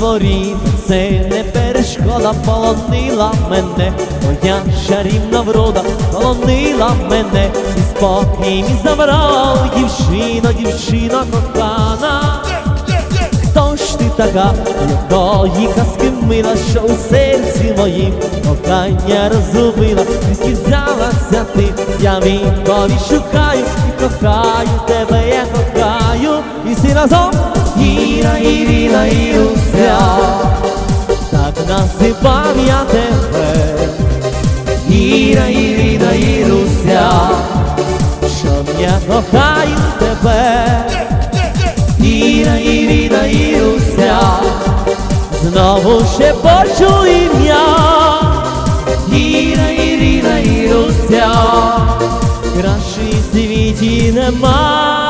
дворі, це не перешкода полонила мене, моя чарівна врода полонила мене, і спокій мій забрав дівчина, дівчина кохана. Хто ж ти така, якої казки мила, що у серці моїм кохання розубила, звідки взялася ти, я відповідь шукаю і кохаю тебе, я кохаю, і всі разом Ірина, Іруся, так називав я тебе, Іра, Ірина, Іруся, що я кохаю тебе. Іра, Ірина, Іруся, знову ще почу ім'я. Іра, Ірина, Іруся, кращої в світі нема.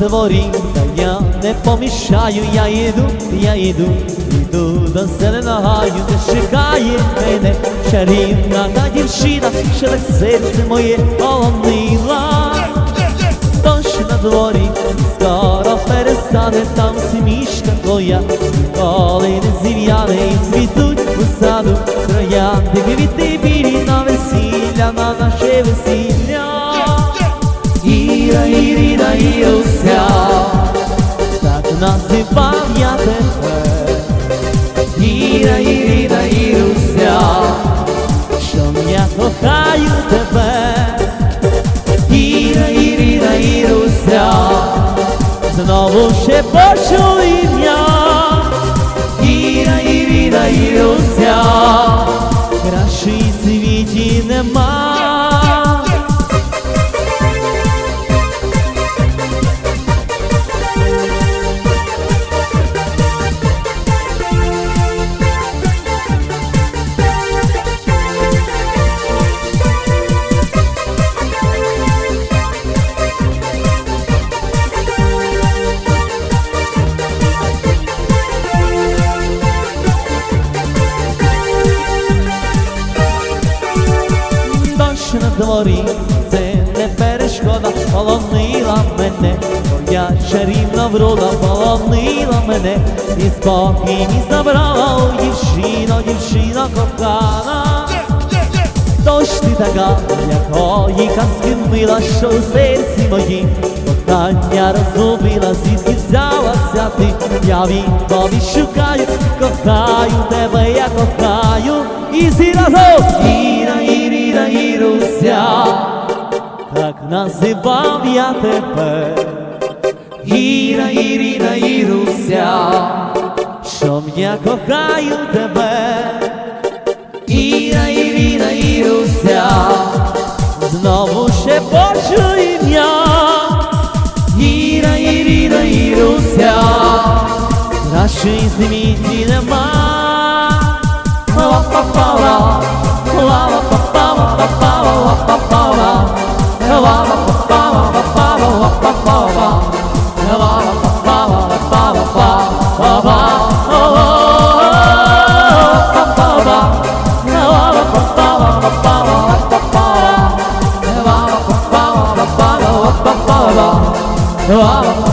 Дворі, та я не помішаю, я йду, я йду, йду до зеленого гаю, де чекає мене чарівна та дівчина, так серце моє полонила. Дощ на дворі, скоро перестане там смішка твоя, ніколи не зів'яне і цвітуть у саду троянди, квіти білі на весілля, на наше весілля. Іра, Ірина, Іруся, тебе. Іра, Ірина, Іруся, що я тебе. Іра, Ірина, Іруся, знову ще почу ім'я. Іра, Ірина, Іруся, кращої в світі нема. Дворі, це не перешкода, полонила мене, моя чарівна врода полонила мене, і спокій мій забрала, дівчино, дівчина кохана. Дощ ти така, якої казки мила, що у серці моїм кохання розгубила, звідки взялася ти, я відповідь шукаю, кохаю тебе, я кохаю, і всі разом Іра, Ірина, Іруся, так називав я тебе, Іра, Ірина, Іруся, що я кохаю тебе. Іра, Ірина, Іруся, знову ще почу ім'я. Іра, Ірина, Іруся, кращої світі нема. Ла-па-па-ла, ла-ла-па-па-ла-па-па-ла, Oh.